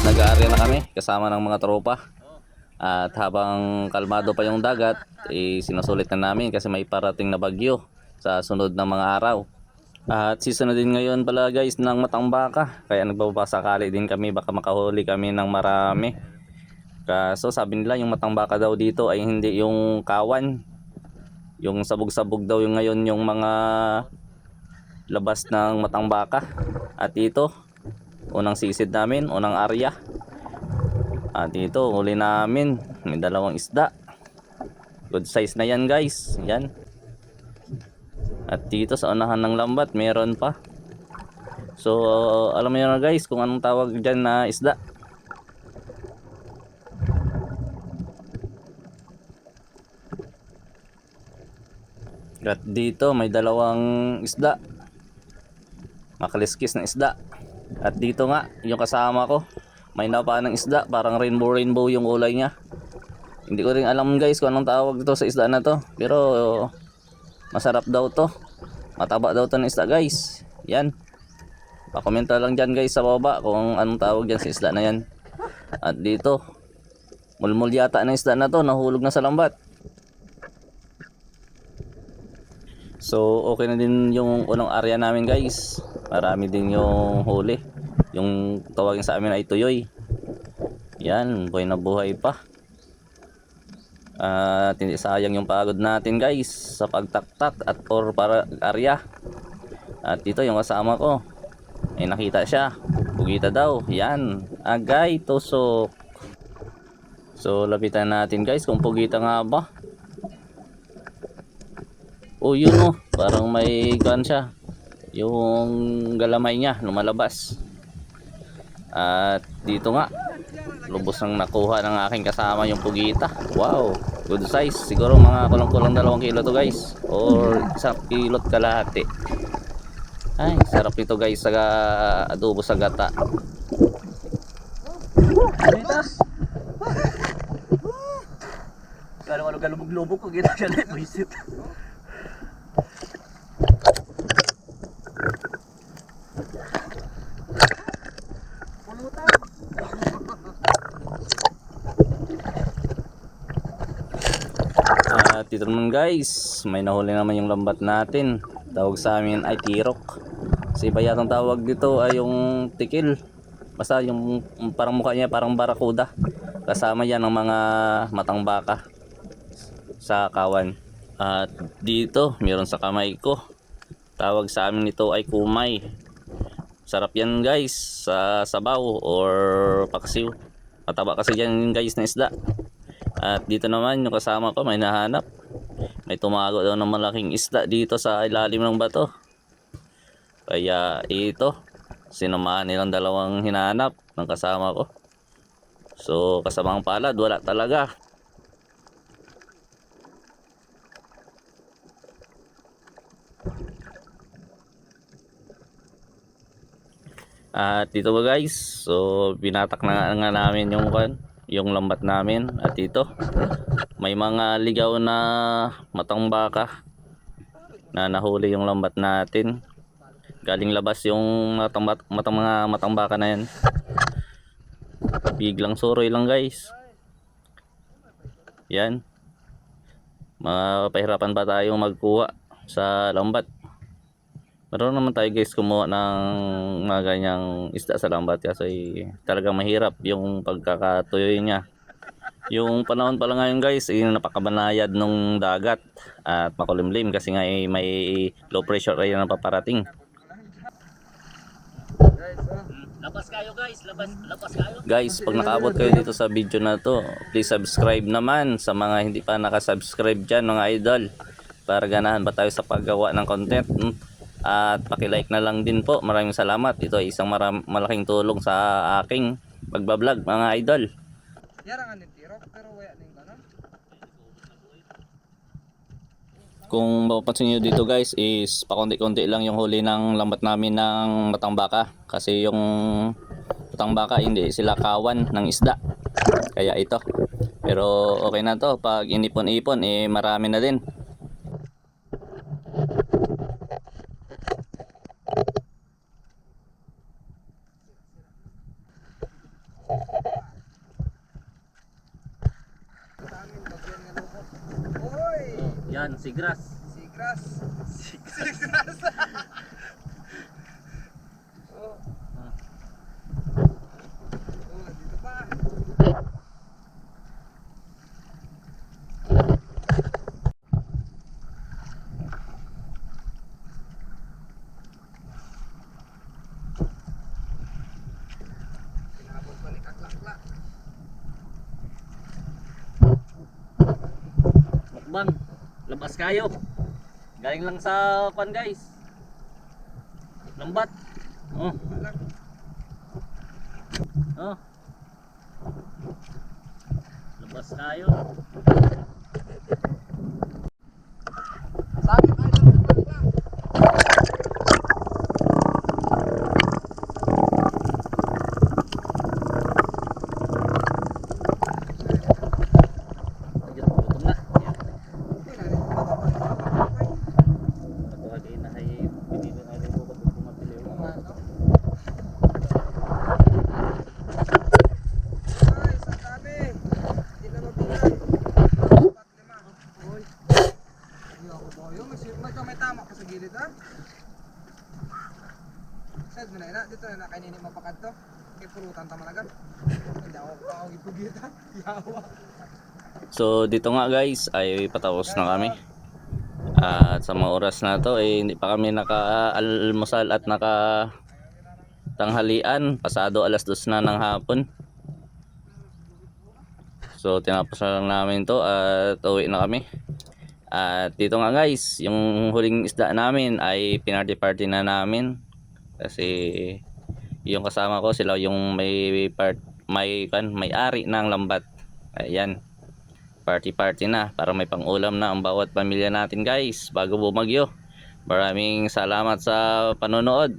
nag-aarya na kami kasama ng mga tropa. At habang kalmado pa yung dagat, eh, sinusulit na namin kasi may parating na bagyo sa sunod ng mga araw. At season na din ngayon pala guys ng matambaka. Kaya nagbabasakali din kami baka makahuli kami ng marami. Kaso sabi nila yung matambaka daw dito ay hindi yung kawan. Yung sabog-sabog daw yung ngayon yung mga labas ng matambaka. At ito, unang sisid namin, unang arya. At ito, huli namin, may dalawang isda. Good size na yan guys. Yan. At dito sa unahan ng lambat, meron pa. So, alam mo na guys kung anong tawag dyan na isda. At dito may dalawang isda. Makaliskis na isda. At dito nga, yung kasama ko, may napa ng isda, parang rainbow rainbow yung kulay niya. Hindi ko rin alam guys kung anong tawag dito sa isda na to. Pero masarap daw to. Mataba daw to ng isda guys. Yan. Pakomenta lang dyan guys sa baba kung anong tawag dyan sa isda na yan. At dito, mulmul yata ng isda na to, nahulog na sa lambat. So, okay na din yung unang area namin guys. Marami din yung huli. Yung tawagin sa amin ay tuyoy. Yan, buhay na buhay pa. At hindi sayang yung pagod natin guys sa pagtaktak at or para area. At dito yung kasama ko. May nakita siya. Pugita daw. Yan. Agay tusok. So lapitan natin guys kung pugita nga ba. Oh yun oh. Parang may gun siya. Yung galamay niya lumalabas. At dito nga lubos ang nakuha ng aking kasama yung pugita. Wow, good size. Siguro mga kulang-kulang dalawang kilo to guys. Or isang kilot kalahati. Ay, sarap nito guys sa adobo sa gata. Kalau ano galubog-lubog ko gina siya na buisit. At dito naman guys, may nahuli naman yung lambat natin. Tawag sa amin ay tirok. Sa iba yatang tawag dito ay yung tikil. Basta yung parang mukha niya parang barakuda. Kasama yan ng mga matang baka sa kawan. At dito, meron sa kamay ko. Tawag sa amin ito ay kumay. Sarap yan guys sa sabaw or paksiw. Mataba kasi yan guys na isda. At dito naman yung kasama ko may nahanap. May tumago daw ng malaking isda dito sa ilalim ng bato. Kaya ito, sinamahan nilang dalawang hinahanap ng kasama ko. So kasamang palad, wala talaga. At dito ba guys, so binatak na nga namin yung kan, yung lambat namin at dito may mga ligaw na matang baka na nahuli yung lambat natin. Galing labas yung matang, matang mga matang baka na yan. Biglang suroy lang guys. Yan. Mapahirapan pa tayo magkuha sa lambat. Meron naman tayo guys kumuha ng mga ganyang isda sa lambat kasi talagang mahirap yung pagkakatuyo niya. Yung panahon pala ngayon guys, ay napakabanayad nung dagat at makulimlim kasi nga eh, may low pressure area na paparating. Labas kayo guys, labas labas kayo. Guys, pag nakaabot kayo dito sa video na to, please subscribe naman sa mga hindi pa nakasubscribe dyan mga idol para ganahan ba tayo sa paggawa ng content. Hmm? At paki-like na lang din po. Maraming salamat. Ito ay isang maram- malaking tulong sa aking pagbablog mga idol. Yarangan ng tiro, pero wala ning kanon. Kung mapapansin nyo dito guys is pakonti-konti lang yung huli ng lambat namin ng matambaka. Kasi yung matambaka hindi sila kawan ng isda. Kaya ito. Pero okay na to. Pag inipon-ipon eh marami na din. amin, bagyan nga lubok. Oy! Oh, yan, sigras. Sigras. Sigras. oh. Ah. Oh, dito pa. Pinabot pa ni Kaklakla. Mukbang. Labas kayo. Galing lang sa pan guys. Lambat. Oh, oh. Labas kayo. Sakit ay lang sa Kaklak. Ayun, gutom na. Yan. Okay na rin. Baka pa rin. Matuhagay na ay pinili na rin ko kung kumapili ko. Ay, sa dami. Hindi na mabilang. Apat, lima. Uy. Hindi ako ba yun? May, si- may, may pa ha? Sad mo na ina. Dito na na kanini mapakad to. Kay pulutan tamalagan. Hindi ako pa ako. Yawa. So dito nga guys ay patapos na kami. At sa mga oras na to eh hindi pa kami naka-almusal at naka tanghalian. Pasado alas dos na ng hapon. So tinapos na lang namin to at uwi na kami. At dito nga guys, yung huling isda namin ay pinarty-party na namin. Kasi yung kasama ko sila yung may part may kan may ari ng lambat. Ayan party party na para may pangulam na ang bawat pamilya natin guys bago bumagyo maraming salamat sa panonood